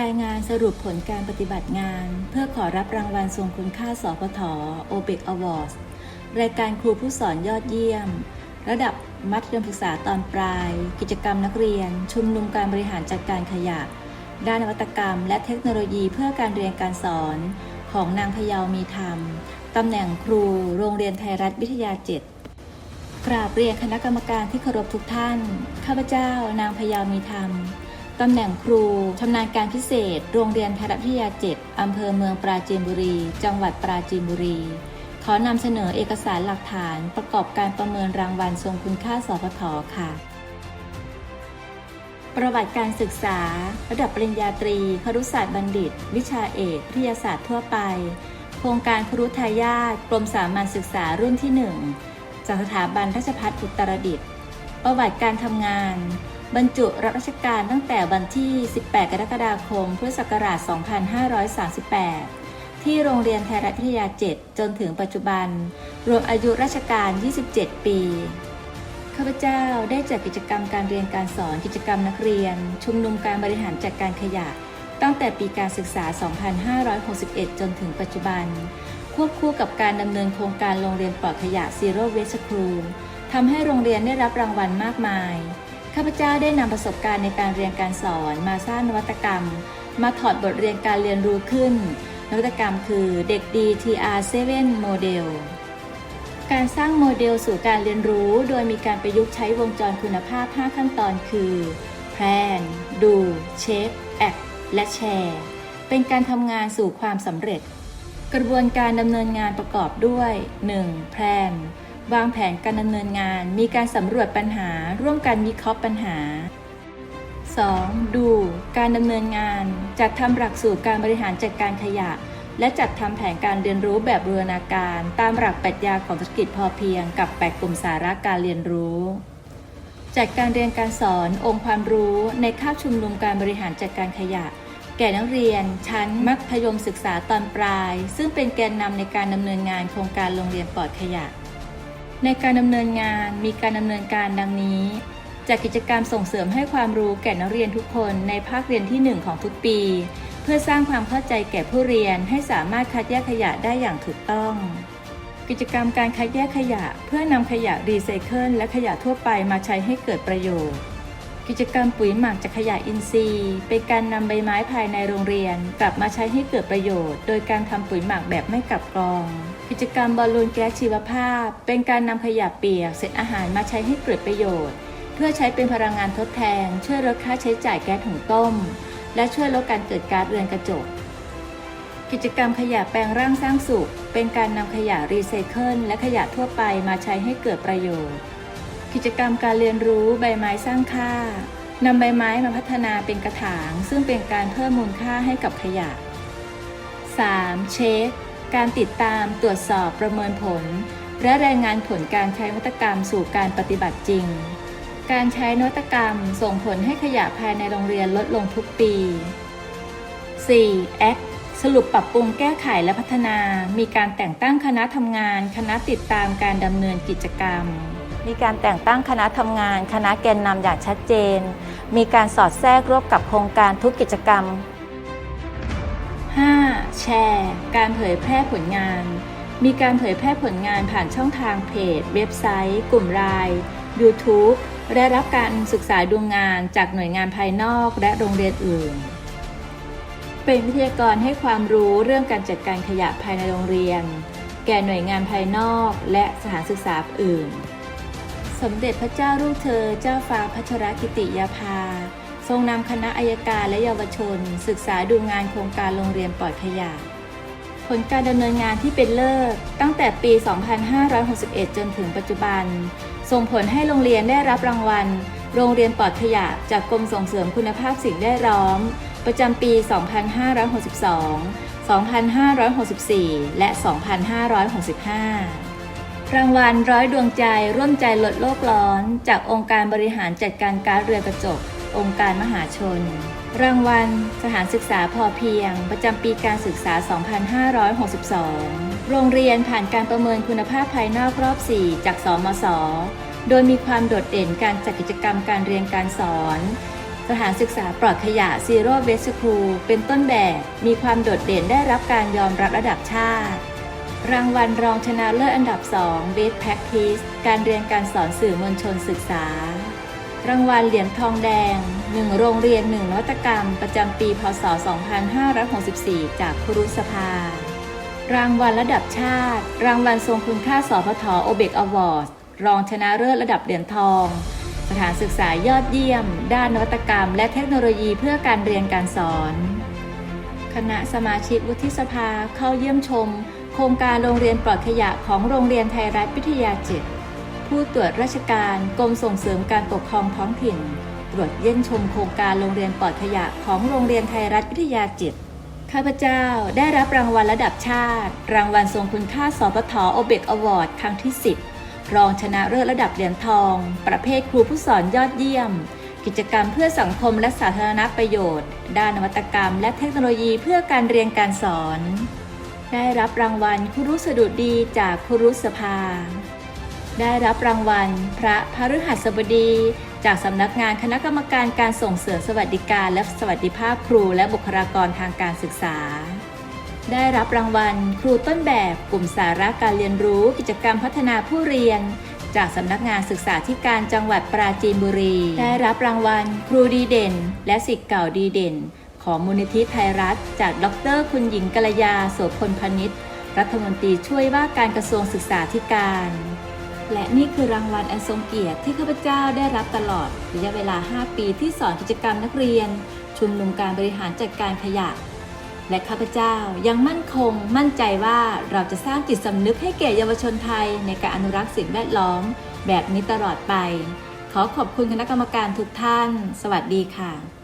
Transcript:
รายงานสรุปผลการปฏิบัติงาน เพื่อขอรับรางวัลทรงคุณค่าสพทโอเบกอวอร์ดรายการครูผู้สอนยอดเยี่ยม ระดับมัธยมศึกษาตอนปลาย กิจกรรมนักเรียน ชุมนุมการบริหารจัดการขยะ ด้านนวัตกรรม และเทคโนโลยีเพื่อการเรียนการสอนของนางพยาวมีธรรม ตำแหน่งครู โรงเรียนไทยรัฐวิทยา7กราบเรียนคณะกรรมการที่เคารพทุกท่าน ข้าพเจ้านางพยาวมีธรรม ตำแหน่งครูชำนาญการพิเศษ โรงเรียนไทยรัฐวิทยา 7 อำเภอเมืองปราจีนบุรี จังหวัดปราจีนบุรี ขอนำเสนอเอกสารหลักฐานประกอบการประเมินรางวัลทรงคุณค่าสพทค่ะ ประวัติการศึกษา ระดับปริญญาตรี ครุศาสตร์บัณฑิต วิชาเอกวิทยาศาสตร์ทั่วไป โครงการครุทายาทกรมสามัญศึกษารุ่นที่ 1 จากสถาบันราชภัฏอุตรดิตถ์ประวัติการทำงาน บรรจุรับราชการตั้งแต่วันที่ 18 กรกฎาคม พุทธศักราช 2538 ที่โรงเรียนไทยรัฐวิทยา 7 จนถึงปัจจุบัน รวมอายุราชการ 27 ปี ข้าพเจ้าได้จัดกิจกรรมการเรียนการสอนกิจกรรมนักเรียน ชุมนุมการบริหารจัดการขยะ ตั้งแต่ปีการศึกษา 2561 จนถึงปัจจุบัน ควบคู่กับการดำเนินโครงการโรงเรียนปลอดขยะ Zero Waste School ทำให้โรงเรียนได้รับรางวัลมากมาย ข้าพเจ้าได้นำประสบการณ์ในการเรียนการสอนมาสร้างนวัตกรรม มาถอดบทเรียนการเรียนรู้ขึ้น นวัตกรรมคือเด็กดี TR7 Model การสร้างโมเดลสู่การเรียนรู้ โดยมีการประยุกต์ใช้วงจรคุณภาพ 5 ขั้นตอนคือ plan ดู check act และแชร์ เป็นการทำงานสู่ความสำเร็จ กระบวนการดำเนินงานประกอบด้วย 1. plan วางแผนการดำเนินงาน มีการสำรวจปัญหา ร่วมกันวิเคราะห์ปัญหา 2. ดู การดำเนินงาน จัดทำหลักสูตรการบริหารจัดการขยะ และจัดทำแผนการเรียนรู้แบบบูรณาการ ตามหลักปรัชญาของเศรษฐกิจพอเพียง กับแปดกลุ่มสาระการเรียนรู้ จัดการเรียนการสอนองค์ความรู้ในคาบชุมนุมการบริหารจัดการขยะ แก่นักเรียน ชั้นมัธยมศึกษาตอนปลาย ซึ่งเป็นแกนนำในการดำเนินงานโครงการโรงเรียนปลอดขยะ ในการดำเนินงานมีการดำเนินการดังนี้ จากกิจกรรมส่งเสริมให้ความรู้แก่นักเรียนทุกคนในภาคเรียนที่ 1 ของทุกปี เพื่อสร้างความเข้าใจแก่ผู้เรียนให้สามารถคัดแยกขยะได้อย่างถูกต้อง กิจกรรมการคัดแยกขยะ เพื่อนำขยะรีไซเคิลและขยะทั่วไปมาใช้ให้เกิดประโยชน์ กิจกรรมปุ๋ยหมักจากขยะอินทรีย์ เป็นการนำใบไม้ภายในโรงเรียน กลับมาใช้ให้เกิดประโยชน์ โดยการทำปุ๋ยหมักแบบไม่กลับกรอง กิจกรรมบอลลูนแก๊สชีวภาพ เป็นการนำขยะเปียกเศษอาหารมาใช้ให้เกิดประโยชน์ เพื่อใช้เป็นพลังงานทดแทน ช่วยลดค่าใช้จ่ายแก๊สถุงต้ม และช่วยลดการเกิดก๊าซเรือนกระจกกิจกรรมขยะแปลงร่างสร้างสุข เป็นการนำขยะรีไซเคิลและขยะทั่วไปมาใช้ให้เกิดประโยชน์ กิจกรรมการเรียนรู้ใบไม้สร้างค่านำใบไม้มาพัฒนาเป็นกระถาง ซึ่งเป็นการเพิ่มมูลค่าให้กับขยะ 3. เช็ค การติดตามตรวจสอบประเมินผล และรายงานผลการใช้นวัตกรรมสู่การปฏิบัติจริง การใช้นวัตกรรมส่งผลให้ขยะภายในโรงเรียนลดลงทุกปี 4. Act สรุปปรับปรุงแก้ไขและพัฒนา มีการแต่งตั้งคณะทำงาน คณะติดตามการดำเนินกิจกรรม มีการแต่งตั้งคณะทำงาน คณะแกนนำอย่างชัดเจน มีการสอดแทรกร่วมกับโครงการทุกกิจกรรม 5. แชร์ การเผยแพร่ผลงาน มีการเผยแพร่ผลงานผ่านช่องทางเพจ เว็บไซต์ กลุ่มไลน์ YouTube และรับการศึกษาดูงานจากหน่วยงานภายนอกและโรงเรียนอื่น เป็นวิทยากรให้ความรู้เรื่องการจัดการขยะภายในโรงเรียน แก่หน่วยงานภายนอกและสถานศึกษาอื่น สมเด็จพระเจ้าลูกเธอเจ้าฟ้าพัชรกิติยาภา ทรงนำคณะอายการและเยาวชน ศึกษาดูงานโครงการโรงเรียนปลอดขยะ ผลการดำเนินงานที่เป็นเลิศตั้งแต่ปี 2561 จนถึงปัจจุบัน ส่งผลให้โรงเรียนได้รับรางวัล โรงเรียนปลอดขยะ จากกรมส่งเสริมคุณภาพสิ่งแวดล้อม ประจำปี 2562 2564 และ 2565 รางวัลร้อยดวงใจร่วมใจลดโลกร้อน จากองค์การบริหารจัดการก๊าซเรือกระจก องค์การมหาชน รางวัลสถานศึกษาพอเพียง ประจำปีการศึกษา 2562 โรงเรียนผ่านการประเมินคุณภาพภายนอกรอบ 4 จากสมศโดยมีความโดดเด่นการจัดกิจกรรมการเรียนการสอน สถานศึกษาปลอดขยะ Zero Waste School เป็นต้นแบบ มีความโดดเด่นได้รับการยอมรับระดับชาติ รางวัลรองชนะเลิศอันดับ 2 Best Practice การเรียนการสอนสื่อมวลชนศึกษา รางวัลเหรียญทองแดง 1 โรงเรียน 1นวัตกรรม ประจำปี พศ 2564 จากครุสภา รางวัลระดับชาติ รางวัลทรงคุณค่าสพทโอเบกอวอร์ดรองชนะเลิศระดับเหรียญทอง สถานศึกษายอดเยี่ยม ด้านนวัตกรรม และเทคโนโลยีเพื่อการเรียนการสอน คณะสมาชิกวุฒิสภาเข้าเยี่ยมชม โครงการโรงเรียนปลอดขยะของโรงเรียนไทยรัฐวิทยา7ผู้ตรวจราชการกรมส่งเสริมการปกครองท้องถิ่น ตรวจเยี่ยมชมโครงการโรงเรียนปลอดขยะของโรงเรียนไทยรัฐวิทยา7ข้าพเจ้าได้รับรางวัลระดับชาติ รางวัลทรงคุณค่าสปทโอเบกอวอร์ดครั้งที่ 10 รองชนะเลิศระดับเหรียญทอง ประเภทครูผู้สอนยอดเยี่ยม กิจกรรมเพื่อสังคมและสาธารณประโยชน์ ด้านนวัตกรรม และเทคโนโลยีเพื่อการเรียนการสอน ได้รับรางวัลครูรุสดุดีจากครุสภา ได้รับรางวัล พระพฤหัสบดี จากสำนักงานคณะกรรมการการส่งเสริมสวัสดิการและสวัสดิภาพครูและบุคลากรทางการศึกษา ได้รับรางวัล ครูต้นแบบกลุ่มสาระการเรียนรู้กิจกรรมพัฒนาผู้เรียนจากสำนักงานศึกษาธิการจังหวัดปราจีนบุรี ได้รับรางวัล ครูดีเด่น และสิทธิ์เก่าดีเด่น ของมูลนิธิไทยรัฐ จากดร คุณหญิงกัลยาโสพลพนิษฐ์รัฐมนตรีช่วยว่าการกระทรวงศึกษาธิการ และนี่คือรางวัลอันทรงเกียรติที่ข้าพเจ้าได้รับตลอดระยะเวลา 5 ปีที่สอนกิจกรรมนักเรียน ชุมนุมการบริหารจัดการขยะ และข้าพเจ้ายังมั่นคง มั่นใจว่าเราจะสร้างจิตสำนึกให้แก่เยาวชนไทยในการอนุรักษ์สิ่งแวดล้อม แบบนี้ตลอดไป ขอขอบคุณคณะกรรมการทุกท่าน สวัสดีค่ะ